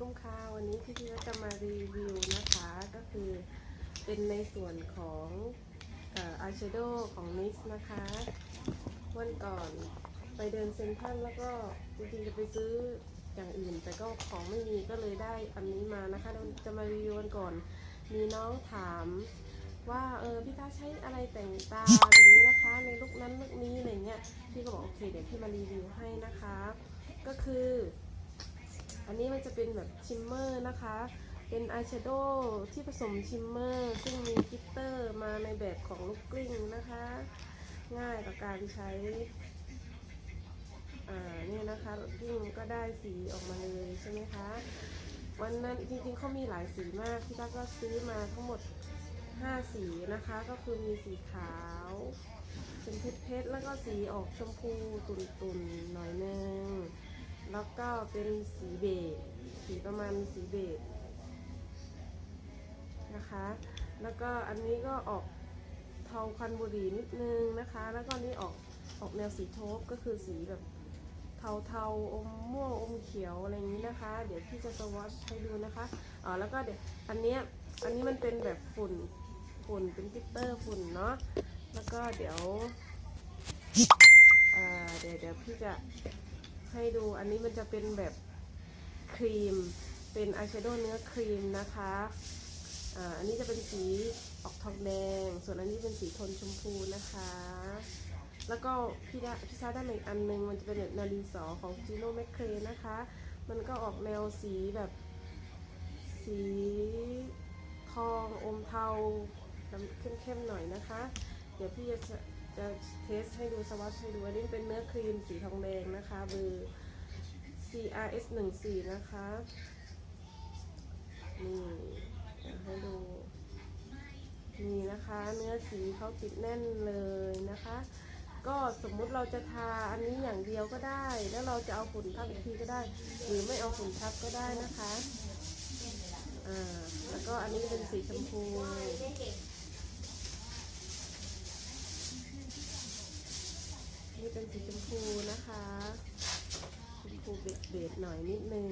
กุ้มค่ะวันนี้พี่พี่ก็จะมารีวิวนะคะก็คือเป็นในส่วนของอายแชโดว์ของนิสนะคะ วันก่อนไปเดินเซ็นทรัลแล้วก็จริงๆจะไปซื้ออย่างอื่น แต่ก็ของไม่มีก็เลยได้อันนี้มานะคะจะมารีวิวกันก่อน มีน้องถามว่าเออพี่ตาใช้อะไรแต่งตาอย่างนี้นะคะ ในลุคนั้นลุคนี้อะไรเงี้ยพี่ก็บอกโอเคเดี๋ยวพี่มารีวิวให้นะคะ ก็คือ อันนี้มันจะเป็นแบบชิมเมอร์นะคะ เป็นอายแชโดว์ที่ผสมชิมเมอร์ ซึ่งมีกลิตเตอร์มาในแบบของลูกกลิ้งนะคะ ง่ายต่อการใช้ อ่าเนี่ยนะคะลูกกลิ้งก็ได้สีออกมาเลยใช่ไหมคะ วันนั้นจริงๆเขามีหลายสีมากพี่ตั๊กก็ซื้อมาทั้งหมด 5 สีนะคะ ก็คือมีสีขาวเป็นเพชรๆแล้วก็สีออกชมพูตุ่นๆหน่อยนึง แล้วก็เป็นสีเบจสีประมาณสีเบจนะคะ แล้วก็อันนี้ก็ออกเทาควันบุหรี่นิดนึงนะคะ แล้วก็นนี้ออกออกแนวสีโทบก็คือสีแบบเทาเทาๆอมม่วงอมเขียวอะไรอย่างนี้นะคะ เดี๋ยวพี่จะสวอชให้ดูนะคะอ๋อแล้วก็เดี๋ยวอันเนี้ยอันนี้มันเป็นแบบฝุ่นฝุ่นเป็นกลิตเตอร์ฝุ่นเนาะแล้วก็เดี๋ยวเดี๋ยวเดี๋ยวพี่จะ ให้ดู อันนี้มันจะเป็นแบบครีม เป็นอายแชโดว์เนื้อครีมนะคะอันนี้จะเป็นสีออกทองแดง ส่วนอันนี้เป็นสีโทนชมพูนะคะ แล้วก็พี่ได้พี่ซาได้มาอีกอันนึง มันจะเป็นแบบนารีสอของจีโน่แมคเครนะคะ มันก็ออกแนวสีแบบสีทองอมเทาเข้มๆหน่อยนะคะ เดี๋ยวพี่จะ จะเทสให้ดูสวัสดให้ดูอันนี้เป็นเนื้อครีมสีทองแดงนะคะเบอร์ CRS 1 4นะคะนี่ให้ดู นี่นะคะ เนื้อสีเขาติดแน่นเลยนะคะ ก็สมมุติเราจะทาอันนี้อย่างเดียวก็ได้ แล้วเราจะเอาฝุ่นทับอีกทีก็ได้ หรือไม่เอาฝุ่นทับก็ได้นะคะอ่าแล้วก็อันนี้เป็นสีชมพู เป็นสีชมพูนะคะชมพูเบดเบดหน่อยนิดนึง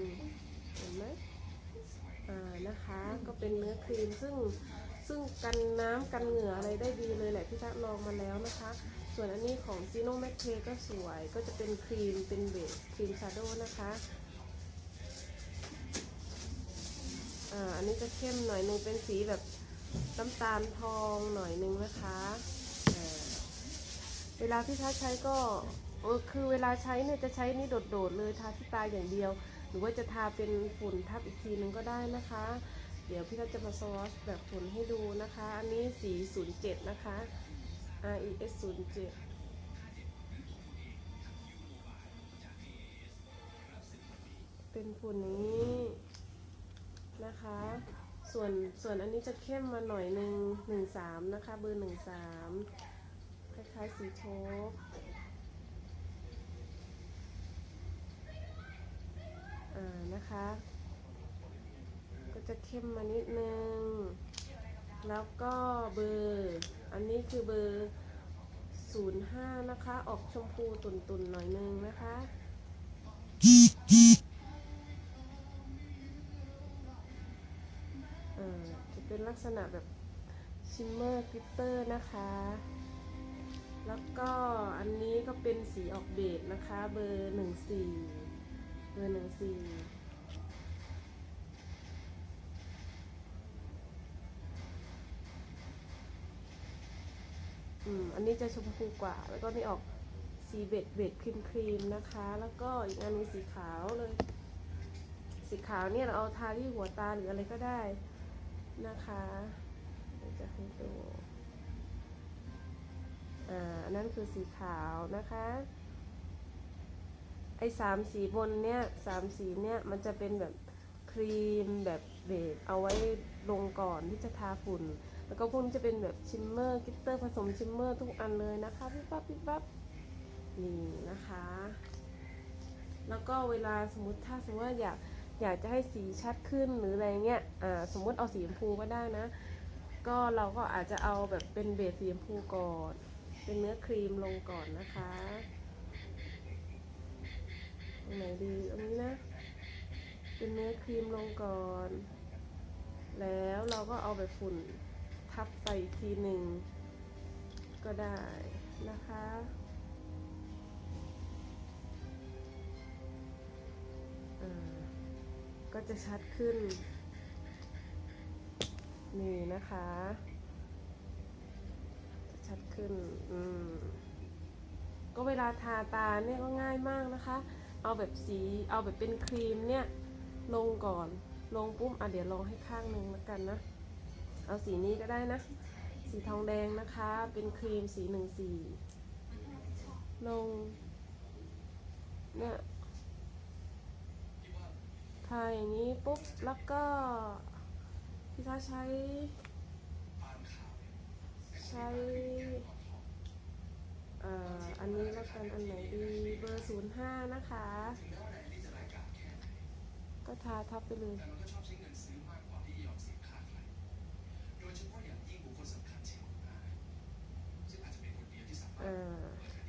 เห็นไหมอ่านะคะก็เป็นเนื้อครีมซึ่งซึ่งกันน้ำกันเหงื่ออะไรได้ดีเลยแหละพี่ทักลองมาแล้วนะคะ ส่วนอันนี้ของ g ีโนแม c เทก็สวยก็จะเป็นครีมเป็นเบสครีมชาโดว์นะคะอ่าอันนี้จะเข้มหน่อยนึงเป็นสีแบบน้ำตาลทองหน่อยนึงนะคะ ลาที่ทักใช้ก็เออคือเวลาใช้เนี่ยจะใช้นี่โดดๆเลยทาที่ตาอย่างเดียว หรือว่าจะทาเป็นฝุ่นทับอีกทีนึงก็ได้นะคะ เดี๋ยวพี่ทักจะมาสวอชแบบฝุ่นให้ดูนะคะ อันนี้สี 07 นะคะ RES 07เป็นฝุ่นนี้นะคะ ส่วนส่วนอันนี้จะเข้มมาหน่อยหนึ่งหนึ่งสามนะคะ เบอร์หนึ่งสาม คล้ายๆสีโทบอ่านะคะ ก็จะเข้มมานิดนึง แล้วก็เบอร์ อันนี้คือเบอร์05 นะคะ ออกชมพูตุ่นๆหน่อยนึงนะคะอ่าจะเป็นลักษณะแบบชิมเมอร์กลิตเตอร์นะคะ แล้วก็อันนี้ก็เป็นสีออกเบจนะคะ เบอร์หนึ่งสี่เบอร์หนึ่งสี่อืมอันนี้จะชมพูกว่า แล้วก็นี่ออกสีเบจเบจครีมครีมนะคะ แล้วก็อีกอันนี้สีขาวเลย สีขาวเนี่ยเราเอาทาที่หัวตาหรืออะไรก็ได้นะคะเดี๋ยวจะให้ดู อ่าอันนั้นคือสีขาวนะคะ ไอ้สามสีบนเนี่ยสามสีเนี่ยมันจะเป็นแบบครีมแบบเบสเอาไว้ลงก่อนที่จะทาฝุ่น แล้วก็พวกนี้จะเป็นแบบชิมเมอร์กิตเตอร์ผสมชิมเมอร์ทุกอันเลยนะคะพี่ปั๊บพี่ปั๊บนี่นะคะ แล้วก็เวลาสมมติถ้าสมมติว่าอยากอยากจะให้สีชัดขึ้นหรืออะไรเงี้ยอ่าสมมติเอาสีชมพูก็ได้นะ ก็เราก็อาจจะเอาแบบเป็นเบสสีชมพูก่อน เป็นเนื้อครีมลงก่อนนะคะตรงไหนดีตรงนี้นะ เป็นเนื้อครีมลงก่อน แล้วเราก็เอาแบบฝุ่นทับไปอีกทีหนึ่งก็ได้นะคะก็จะชัดขึ้น นี่นะคะ ชัดขึ้น อืม ก็เวลาทาตาเนี่ยก็ง่ายมากนะคะ เอาแบบสี เอาแบบเป็นครีมเนี่ย ลงก่อน ลงปุ๊บ อะเดี๋ยวลองให้ข้างหนึ่งแล้วกันนะ เอาสีนี้ก็ได้นะ สีทองแดงนะคะ เป็นครีมสีหนึ่งสี ลง เนี่ยทาอย่างนี้ปุ๊บ แล้วก็พี่ถ้าใช้ ช้อันนี้แล้วกันอันไหนดีเบอร์ศูนย์ห้านะคะ ก็ทาทับไปเลย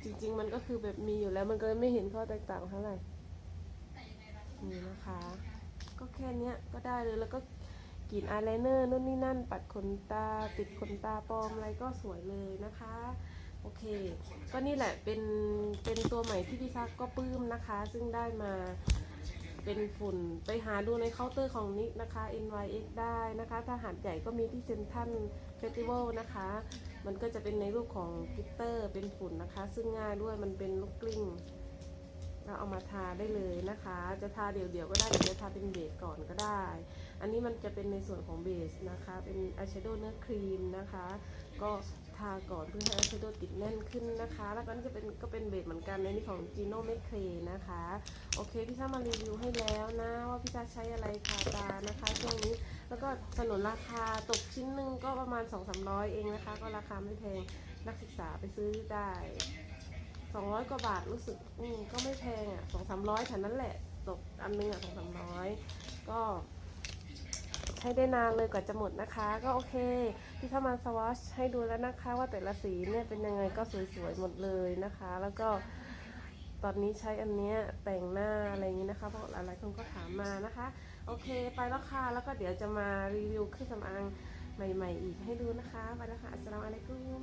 จริงๆมันก็คือแบบมีอยู่แล้วมันก็ไม่เห็นข้อแตกต่างเท่าไหร่นี่นะคะ ก็แค่นี้ก็ได้เลยแล้วก็ กรีดอายไลเนอร์นู่นนี่นั่น ปัดขนตา ติดขนตาปลอมอะไรก็สวยเลยนะคะ โอเค ก็นี่แหละเป็นเป็นตัวใหม่ที่พี่ซักก็ปลื้มนะคะ ซึ่งได้มาเป็นฝุ่นไปหาดูในเคาน์เตอร์ของนิกนะคะ NYX ได้นะคะถ้าหาดใหญ่ก็มีที่เซนทันเฟสติวัลนะคะ มันก็จะเป็นในรูปของกิตเตอร์เป็นฝุ่นนะคะ ซึ่งง่ายด้วยมันเป็นลูกกลิ้งเราเอามาทาได้เลยนะคะ จะทาเดี่ยวๆก็ได้หรือจะทาเป็นเบสก่อนก็ได้ อันนี้มันจะเป็นในส่วนของเบสนะคะ เป็นอายแชโดว์เนื้อครีมนะคะ ก็ทาก่อนเพื่อให้อายแชโดว์ติดแน่นขึ้นนะคะ แล้วก็นี่จะเป็นก็เป็นเบสเหมือนกันในนี่ของ Gino m e c r a นะคะ โอเคพี่ชามารีวิวให้แล้วนะ ว่าพี่ชาใช้อะไรทาตานะคะช่วงนี้แล้วก็สนนราคาตกชิ้นหนึ่งก็ประมาณ 2-300 เองนะคะ ก็ราคาไม่แพงนักศึกษาไปซื้อได้สองร้อยกว่าบาทรู้สึกอืมก็ไม่แพงอะสองสามร้อยแถวนั้นแหละ ตกอันนึงอะสองสามร้อยก็ ใช้ได้นานเลยกว่าจะหมดนะคะ ก็โอเคพี่เข้ามาสวอชให้ดูแล้วนะคะ ว่าแต่ละสีเนี่ยเป็นยังไงก็สวยๆหมดเลยนะคะ แล้วก็ตอนนี้ใช้อันเนี้ยแต่งหน้าอะไรอย่างนี้นะคะเพราะหลายๆคนก็ถามมานะคะ โอเคไปแล้วค่ะแล้วก็เดี๋ยวจะมารีวิวเครื่องสำอางใหม่ ๆ อีกให้ดูนะคะไปแล้วค่ะอัสสลามุอะลัยกุม